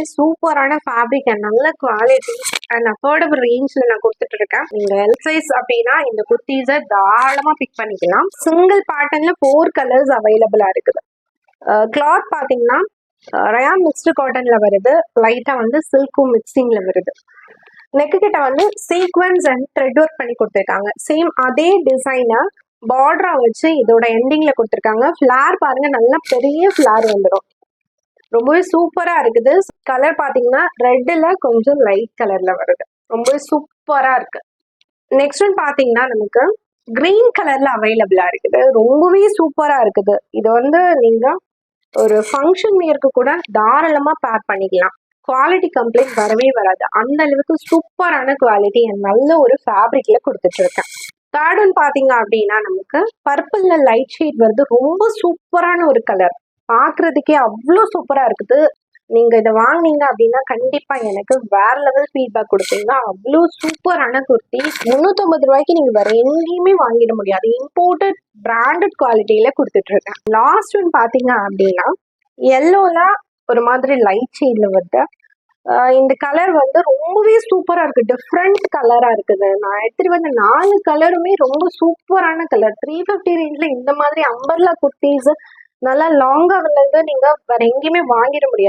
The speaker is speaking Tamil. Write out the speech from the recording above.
ரொம்பவே சூப்பரான ஃபேப்ரிக் அண்ட் நல்ல குவாலிட்டி அண்ட் அஃபோர்டபுள் ரேஞ்சில் நான் கொடுத்துட்டு இருக்கேன் நீங்க எல் சைஸ் அப்படின்னா இந்த குர்த்தீஸை தாராளமா பிக் பண்ணிக்கலாம். சிங்கிள் பேட்டர்ன்ல ஃபோர் கலர்ஸ் அவைலபிளா இருக்குது. கிளாத் பாத்தீங்கன்னா ரயான் மிக்ஸ்டு காட்டன்ல வருது. லைட்டா வந்து சில்க்கும் மிக்சிங்ல வருது. நெக்கு கிட்ட வந்து சீக்வன்ஸ் அண்ட் த்ரெட் ஒர்க் பண்ணி கொடுத்துருக்காங்க. சேம் அதே டிசைனை பார்டரா வச்சு இதோட எண்டிங்ல கொடுத்துருக்காங்க. ஃபிளார் பாருங்க நல்லா பெரிய ஃபிளார் வந்துடும் ரொம்பவே சூப்பரா இருக்குது. கலர் பாத்தீங்கன்னா ரெட்ல கொஞ்சம் லைட் கலர்ல வருது. ரொம்பவே சூப்பரா இருக்கு. நெக்ஸ்ட் ஒன் பாத்தீங்கன்னா நமக்கு கிரீன் கலர்ல அவைலபிளா இருக்குது. ரொம்பவே சூப்பரா இருக்குது. இது வந்து நீங்க ஒரு ஃபங்க்ஷன் வியருக்கு கூட தாராளமா பேர் பண்ணிக்கலாம். குவாலிட்டி கம்ப்ளைண்ட் வரவே வராது. அந்த அளவுக்கு சூப்பரான குவாலிட்டி நல்ல ஒரு ஃபேப்ரிக்ல கொடுத்துட்டு இருக்கேன் தேர்ட் ஒன் பாத்தீங்க அப்படின்னா நமக்கு பர்பிள்ல லைட் ஷேட் வருது. ரொம்ப சூப்பரான ஒரு கலர் பார்க்குறதுக்கே அவ்வளோ சூப்பராக இருக்குது. நீங்கள் இதை வாங்குனீங்க அப்படின்னா கண்டிப்பாக எனக்கு வேற லெவல் ஃபீட்பேக் கொடுப்பீங்க அவ்வளோ சூப்பரான குர்த்தி. முந்நூற்றம்பது ரூபாய்க்கு நீங்கள் வேறு எங்கேயுமே வாங்கிட முடியாது. இம்போர்ட்டட் பிராண்டட் குவாலிட்டியில் கொடுத்துட்ருக்கேன். லாஸ்ட் ஒன் பார்த்தீங்க அப்படின்னா எல்லோலாம் ஒரு மாதிரி லைட் ஷேடில் வருது இந்த கலர் வந்து ரொம்பவே சூப்பராக இருக்குது டிஃப்ரெண்ட் கலராக இருக்குது. நான் எடுத்துகிட்டு வந்த நாலு கலருமே ரொம்ப சூப்பரான கலர் த்ரீ ஃபிஃப்டி ரேஞ்சில் இந்த மாதிரி அம்பர்லா குர்த்திஸ் நல்லா லாங்காக உள்ளது நீங்க வேற எங்கேயுமே வாங்கிட முடியாது.